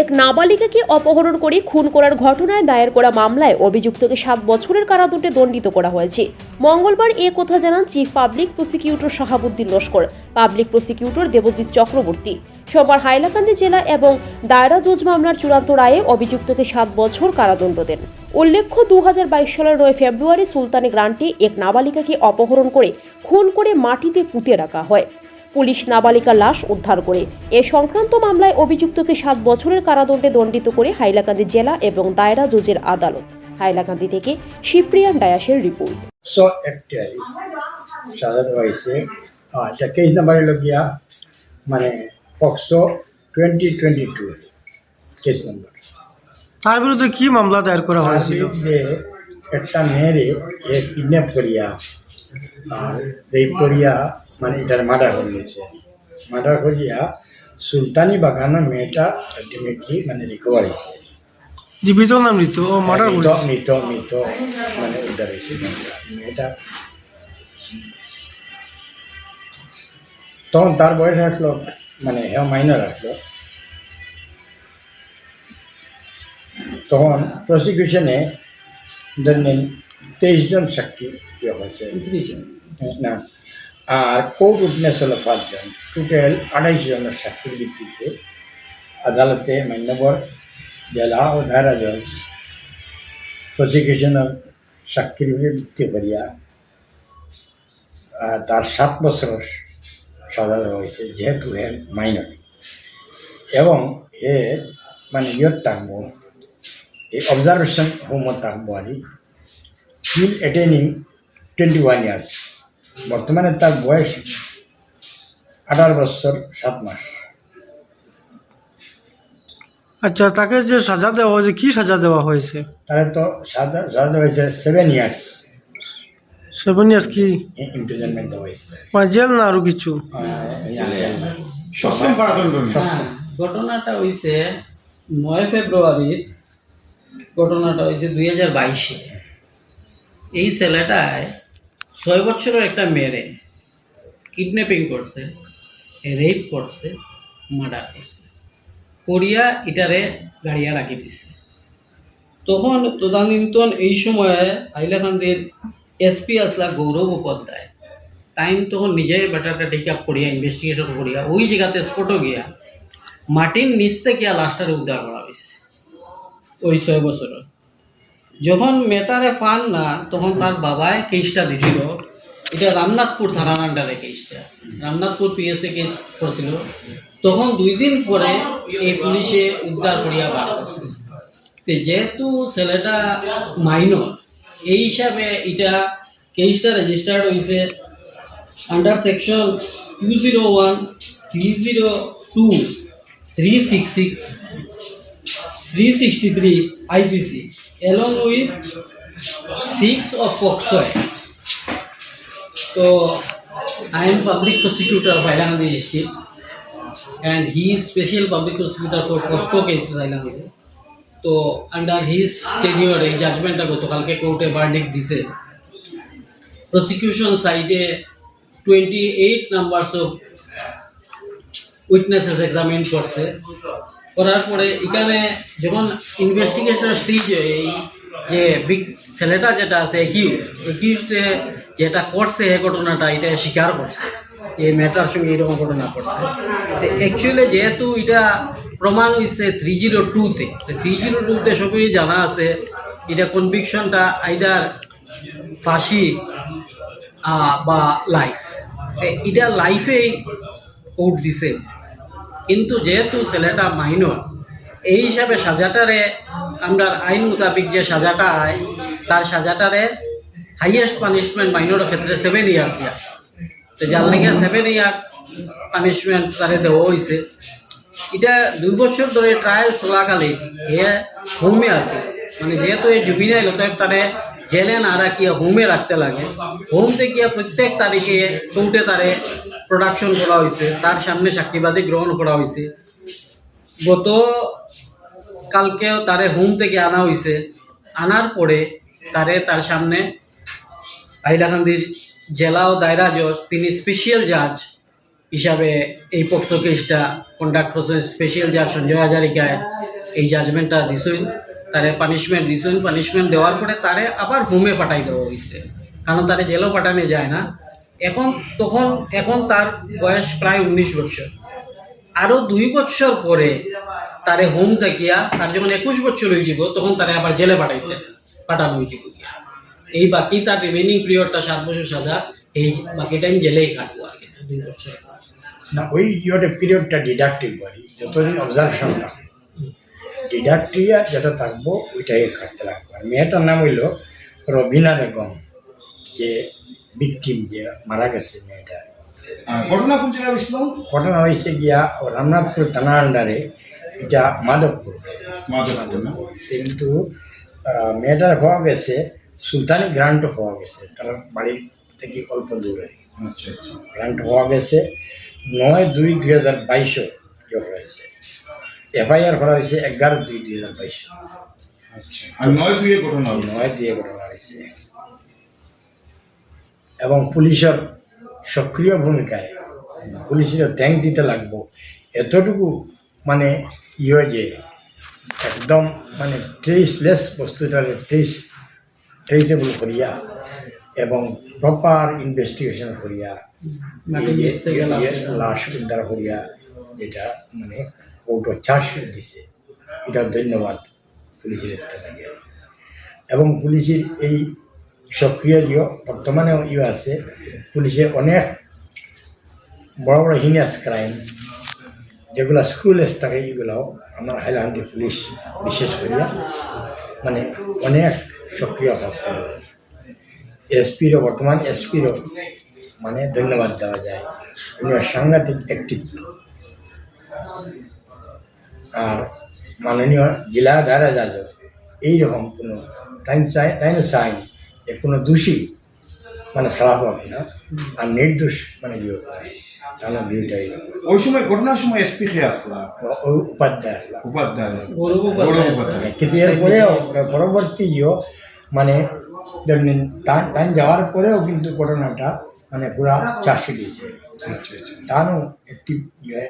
এক নাবালিকাকে অপহরণ করে খুন করার ঘটনায় দায়ের করা মামলায় অভিযুক্তকে সাত বছরের কারাদণ্ডে দণ্ডিত করা হয়েছে। মঙ্গলবার এ কথা জানান chief public prosecutor Shahabuddin Laskar. Public prosecutor Debajit Chakraborty. সোমবার হাইলাকান্দি জেলা এবং দায়রা জজ মামলার চূড়ান্ত রায়ে অভিযুক্তকে সাত বছর কারাদণ্ড দেন। উল্লেখ্য দু হাজার বাইশ সালের নয় ফেব্রুয়ারি সুলতানি গ্রান্টে এক নাবালিকাকে অপহরণ করে খুন করে মাটিতে পুঁতে রাখা হয়। পুলিশ নাবালিকার লাশ উদ্ধার করে। এ সংক্রান্ত মামলায় অভিযুক্তকে সাত বছরের কারাদণ্ডে দণ্ডিত করে হাইলাকান্দি জেলা এবং দায়রা জজের আদালত। হাইলাকান্দি থেকে শিপ্রিয়ান ডায়াসের রিপোর্ট। আচ্ছা মানে POCSO twenty twenty two case number তার বিরুদ্ধে কি মামলা দায়ের করা হয়েছিল? যে একটা মেয়েরে কিডন্যাপ করিয়া আর রেপ করিয়া মানে এটার মার্ডার করিয়েছে মার্ডার করিয়া সুলতানি বাগানের মেয়েটা আলটিমেটলি মানে রিকভার হয়েছে। জীবিত না মৃত। ও মার্ডার মৃত মৃত মৃত মানে উদ্ধার হয়েছে মেয়েটা। তখন তার বয়স আসলো মানে হ্যাঁ মাইনার আসলো। তখন প্রসিকিউশনে ধরেন তেইশ জন সাক্ষী হয়েছে। না আর কোর্ট উইটনেস হলো পাঁচজন। টোটাল আড়াইশ জনের সাক্ষীর ভিত্তিতে আদালতে মান্যবর জেলা ও দায়রা জজ প্রসিকিউশনের সাক্ষীর ভিত্তি করিয়া তার সাত বছর সাজা দেওয়া হয়েছে, যেহেতু হে মাইনর এবং এ মানে ইয়ত থাকব। এই অবজারভেশন হোমত থাকব আর still attaining twenty one years বর্তমানে তার বয়স আঠারো বছর সাত মাস। আচ্ছা তাকে যে সাজা দেওয়া হয়েছে কি সাজা দেওয়া হয়েছে? তাহলে তো সাজা সাজা দেওয়া হয়েছে সেভেন ইয়ার্স সেভেন ইয়ার্স কি? ইমপ্রিজনমেন্ট দেওয়া হয়েছে মানে জেল না আরও কিছু? কারাদণ্ড হ্যাঁ, ঘটনাটা হয়েছে নয় ফেব্রুয়ারির ঘটনাটা হয়েছে দুই হাজার বাইশে। এই ছেলেটায় ছয় বছরের একটা মেয়েরে কিডন্যাপিং করছে রেপ করছে মার্ডার করছে। করিয়া ইটারে গাড়িয়া রাখি দিছে। তখন তদানীন্তন এই সময়ে হাইলাকান্দির এসপি আসলা গৌরব উপাধ্যায়। টাইম তখন নিজে ব্যাটারটা টেক আপ করিয়া ইনভেস্টিগেশন করিয়া, ওই জায়গাতে স্পটও গিয়া মাটির নিচ থেকে লাশটারে উদ্ধার করা হয়েছে ওই ছয় বছরের। যখন মেটারে পান না তখন তার বাবায় কেসটা দিছিল। এটা রামনাথপুর থানার আন্ডারে কেসটা রামনাথপুর পিএসএ কেস করছিল। তখন দুই দিন পরে এই পুলিশে উদ্ধার করিয়া বার করছে। যেহেতু ছেলেটা মাইনর এই হিসাবে এটা কেসটা রেজিস্টার্ড হয়েছে under section two zero one three zero two three six six three sixty three IPC with six of POXO Act. So I am public prosecutor of Hailandi district and he is special public prosecutor for POSCO cases Hailandi. তো under his tenure এই জাজমেন্টটা গতকালকে কোর্টে verdict দিছে prosecution সাইডে twenty eight numbers of witnesses examine করছে করার পরে এখানে যখন ইনভেস্টিগেশন স্টেজ এই যে বিগ ছেলেটা যেটা আছে একিউজে যেটা করছে এই ঘটনাটা, এটা স্বীকার করছে। এই মেটার সঙ্গে এরকম ঘটনা করছে। অ্যাকচুয়ালি যেহেতু এটা প্রমাণ হয়েছে থ্রি জিরো টুতে থ্রি জিরো টুতে সবই জানা আছে, এটা কনভিকশনটা আইদার ফাঁসি বা লাইফ এটা লাইফেই কোর্ট দিছে। কিন্তু যেহেতু ছেলেটা মাইনর এই হিসাবে সাজাটারে আমরা আইন মোতাবিক যে সাজাটা আয় তার সাজাটারে হাইয়েস্ট পানিশমেন্ট মাইনরের ক্ষেত্রে সেভেন ইয়ার্স ইয়ার তো যার লেগে সেভেন ইয়ার্স পানিশমেন্ট তারে দেওয়া হয়েছে এটা দুই বছর ধরে ট্রায়াল চলাকালে এ হোমে আছে। মানে যেহেতু এই জুবিনাইল অতএব তারে জেলে না রাখিয়া হোমে রাখতে লাগে। হোম থেকে প্রত্যেক তারিখে কোর্টে তারে প্রোডাকশন করা হয়েছে। তার সামনে সাক্ষীবাদী গ্রহণ করা হয়েছে। গত কালকেও তারে হোম থেকে আনা হয়েছে। আনার পরে তারে তার সামনে হাইলাকান্দির জেলা ও দায়রা জজ, তিনি স্পেশাল জাজ হিসাবে এই পক্সো কেসটা কন্ডাক্ট করছেন। স্পেশাল জাজ সঞ্জয় হাজারিকায় এই জাজমেন্টটা দিছেন। তারে পানিশমেন্ট দিছেন পানিশমেন্ট দেওয়ার পরে তারে আবার হোমে পাঠাই দেওয়া হয়েছে কারণ তারে জেলও পাঠানো যায় না। এখন তখন, এখন তার বয়স প্রায় উনিশ বছর। আরও দুই বছর পরে তারে হোম থাকিয়া তার যখন একুশ বছর হয়ে যাব তখন তারে আবার জেলে পাঠাইতে, পাঠানো হয়েছে এই বাকি তার রিমেনিং পিরিয়ডটা সাত বছর সাজা, এই বাকি টাইম জেলেই কাটবো আর কি, দুই বছর। না, ওই পিরিয়ডটা ডিডাক্টিভ বাড়ি যতদিন অবজারভেশন থাকবে ডিডাক্টিয়া যেটা থাকব ওইটাই খাটতে লাগবে। আর মেয়েটার নাম হইল রবিনা বেগম যে ভিকটিম যে মারা গেছে মেয়েটা। ঘটনা কোন জায়গায় হয়েছিল? ঘটনা হয়েছে গিয়া রামনাথপুর থানা আন্ডারে এটা মাধবপুর। না? কিন্তু মেয়েটার হওয়া গেছে সুলতানি গ্রান্ট হওয়া গেছে তার বাড়ি থেকে অল্প দূরে। আচ্ছা আচ্ছা। গ্রান্ট হওয়া গেছে নয় দুই দুই হাজার বাইশও হয়েছে। এফআইআর করা হয়েছে এগারো দুই দুই হাজার বাইশ। আচ্ছা নয় দুয়ে ঘটনা নয় দিয়ে ঘটনা হয়েছে। এবং পুলিশের সক্রিয় ভূমিকায় পুলিশের ট্যাঙ্ক দিতে লাগবো। এতটুকু মানে ইয়ে যে একদম মানে ট্রেসলেস বস্তুটাকে ট্রেস ট্রেসেবল করিয়া এবং প্রপার ইনভেস্টিগেশন করিয়া লাশ লাশ উদ্ধার করিয়া যেটা মানে কোর্টও চার্জশিট দিছে। এটা ধন্যবাদ পুলিশের লাগে এবং পুলিশের এই সক্রিয় ইয়ে বর্তমানেও ইয়ে আছে, পুলিশে অনেক বড় বড় হিনিয়াস ক্রাইম যেগুলো স্কুলেস থাকে, এগুলাও আমার হাইলাহান্দি পুলিশ বিশেষ করিয়া মানে অনেক সক্রিয় কাজ করে। এসপিরও, বর্তমান এসপিরও মানে ধন্যবাদ দেওয়া যায়। উনি সাংঘাতিক অ্যাক্টিভ মাননীয় জেলা দারা যাজক এইরকম কোনো তাই চাই তাই না চাই যে কোনো দোষী মানে ছাড়া পাবে না। আর নির্দোষ মানে বিয়ে করে তাহলে বিয়েটাই ওই সময় ঘটনার সময় এসপি খেয়ে আসলা? উপাধ্যায় উপাধ্যায়। কিন্তু এরপরেও পরবর্তী মানে তান যাওয়ার পরেও কিন্তু ঘটনাটা মানে পুরা চাষি দিয়েছে। আচ্ছা আচ্ছা। তারও একটি ইয়ে